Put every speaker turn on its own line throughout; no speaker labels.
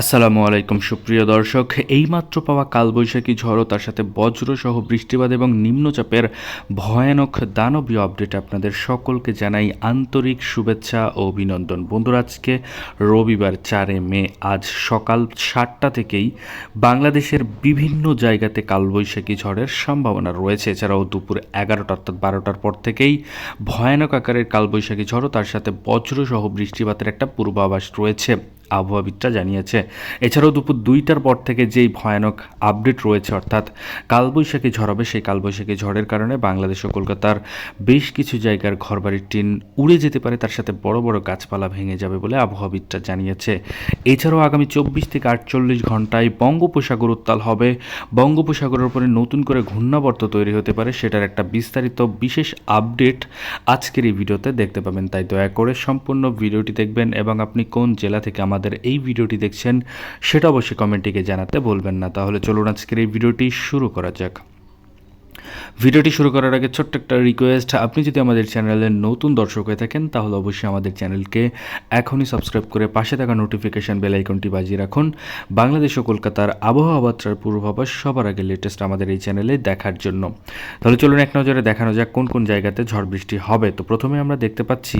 আসসালামু আলাইকুম, সুপ্রিয় দর্শক। এইমাত্র পাওয়া কালবৈশাখী ঝড় তার সাথে বজ্রসহ বৃষ্টিপাত এবং নিম্নচাপের ভয়ানক দানবীয় আপডেট আপনাদের সকলকে জানাই আন্তরিক শুভেচ্ছা ও অভিনন্দন। বন্ধুরা, আজকে রবিবার চারে মে, আজ সকাল সাতটা থেকেই বাংলাদেশের বিভিন্ন জায়গাতে কালবৈশাখী ঝড়ের সম্ভাবনা রয়েছে। এছাড়াও দুপুর এগারোটা অর্থাৎ বারোটার পর থেকেই ভয়ানক আকারের কালবৈশাখী ঝড় তার সাথে বজ্রসহ বৃষ্টিপাতের একটা পূর্বাভাস রয়েছে। আবহাওয়াবিদরা জানিয়েছে। এছাড়াও দুপুর দুইটার পর থেকে যেই ভয়ানক আপডেট রয়েছে, অর্থাৎ কালবৈশাখী ঝড় হবে, সেই কালবৈশাখী ঝড়ের কারণে বাংলাদেশ ও কলকাতার বেশ কিছু জায়গার ঘরবাড়ির টিন উড়ে যেতে পারে। তার সাথে বড় বড় গাছপালা ভেঙে যাবে বলে আবহাওয়াবিদরা জানিয়েছে। এছাড়াও আগামী চব্বিশ থেকে আটচল্লিশ ঘন্টায় বঙ্গোপসাগর উত্তাল হবে। বঙ্গোপসাগরের উপরে নতুন করে ঘূর্ণাবর্ত তৈরি হতে পারে, সেটার একটা বিস্তারিত বিশেষ আপডেট আজকের এই ভিডিওতে দেখতে পাবেন। তাই দয়া করে সম্পূর্ণ ভিডিওটি দেখবেন এবং আপনি কোন জেলা থেকে আমাদের এই ভিডিওটি দেখছেন, সেটা অবশ্যই কমেন্টিকে জানাতে বলবেন না। তাহলে চলুন আজকের এই ভিডিওটি শুরু করা যাক। ভিডিওটি শুরু করার আগে ছোট্ট একটা রিকোয়েস্ট আপনি যদি আমাদের চ্যানেলের নতুন দর্শক হয়ে থাকেন, তাহলে অবশ্যই আমাদের চ্যানেলকে এখনই সাবস্ক্রাইব করে পাশে থাকা নোটিফিকেশন বেল আইকনটি বাজিয়ে রাখুন। বাংলাদেশ ও কলকাতার আবহাওয়া বার্তার পূর্বাভাস সবার আগে লেটেস্ট আমাদের এই চ্যানেলে দেখার জন্য। তাহলে চলুন এক নজরে দেখানো যাক কোন কোন জায়গাতে ঝড় বৃষ্টি হবে। তো প্রথমে আমরা দেখতে পাচ্ছি,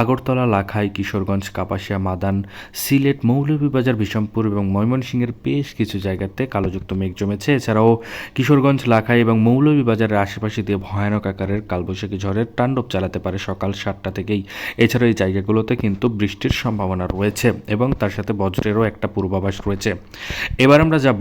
আগরতলা, লাখাই, কিশোরগঞ্জ, কাপাসিয়া, মাদান, সিলেট, মৌলভীবাজার বিষমপুর এবং ময়মনসিংহের বেশ কিছু জায়গাতে কালোযুক্ত মেঘ জমেছে। এছাড়াও কিশোরগঞ্জ, লাখাই এবং মৌলভীবাজারের আশেপাশে দিয়ে ভয়ানক আকারের কালবৈশাখী ঝড়ের তাণ্ডব চালাতে পারে সকাল সাতটা থেকেই। এছাড়া এই জায়গাগুলোতে কিন্তু বৃষ্টির সম্ভাবনা রয়েছে এবং তার সাথে বজ্রেরও একটা পূর্বাভাস রয়েছে। এবার আমরা যাব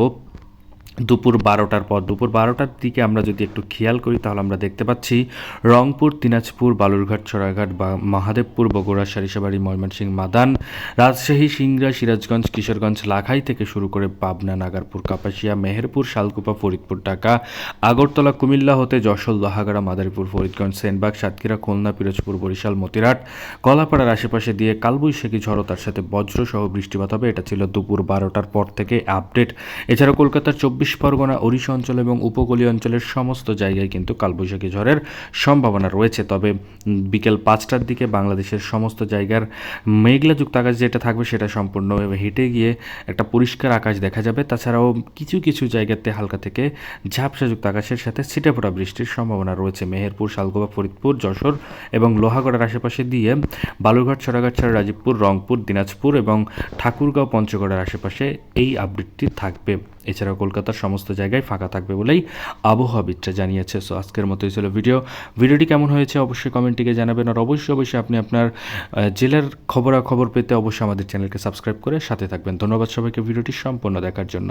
দুপুর বারোটার পর। দুপুর বারোটার দিকে আমরা যদি একটু খেয়াল করি, তাহলে আমরা দেখতে পাচ্ছি রংপুর, দিনাজপুর, বালুরঘাট চড়াঘাট বা মহাদেবপুর, বগুড়া, সারিসাবাড়ি, ময়মনসিংহ, মাদান, রাজশাহী, সিংড়া, সিরাজগঞ্জ, কিশোরগঞ্জ, লাখাই থেকে শুরু করে পাবনা, নাগারপুর, কাপাসিয়া, মেহেরপুর, শালকুপা, ফরিদপুর, ঢাকা, আগরতলা, কুমিল্লা হতে যশোর, লোহাগাড়া, মাদারীপুর, ফরিদগঞ্জ, সেনবাগ, সাতক্ষীরা, খুলনা, পিরোজপুর, বরিশাল, মতিরাট, কলাপাড়ার আশেপাশে দিয়ে কালবৈশাখী ঝড়ো, তার সাথে বজ্রসহ বৃষ্টিপাত হবে। এটা ছিল দুপুর বারোটার পর থেকে আপডেট। এছাড়া কলকাতার চব্বিশ পরগনা, ওড়িশা অঞ্চল এবং উপকূলীয় অঞ্চলের সমস্ত জায়গায় কিন্তু কালবৈশাখী ঝড়ের সম্ভাবনা রয়েছে। তবে বিকেল পাঁচটার দিকে বাংলাদেশের সমস্ত জায়গার মেঘলাযুক্ত আকাশ যেটা থাকবে সেটা সম্পূর্ণভাবে হেঁটে গিয়ে একটা পরিষ্কার আকাশ দেখা যাবে। তাছাড়াও কিছু কিছু জায়গাতে হালকা থেকে ঝাপসাযুক্ত আকাশের সাথে ছিটেফোঁটা বৃষ্টির সম্ভাবনা রয়েছে। মেহেরপুর, শালগোবা, ফরিদপুর, যশোর এবং লোহাগড়ার আশেপাশে দিয়ে বালুরঘাট, ছড়াঘাট ছাড়া রাজীবপুর, রংপুর, দিনাজপুর এবং ঠাকুরগাঁও, পঞ্চগড়ের আশেপাশে এই আপডেটটি থাকবে। এছাড়াও কলকাতার সমস্ত জায়গায় ফাঁকা থাকবে বলেই আবহাওয়াবিদরা জানিয়েছে। সো আজকের মতোই ছিল ভিডিও ভিডিওটি কেমন হয়েছে অবশ্যই কমেন্টটিকে জানাবেন আর অবশ্যই অবশ্যই আপনি আপনার জেলার খবরাখবর পেতে অবশ্যই আমাদের চ্যানেলকে সাবস্ক্রাইব করে সাথে থাকবেন। ধন্যবাদ সবাইকে ভিডিওটি সম্পূর্ণ দেখার জন্য।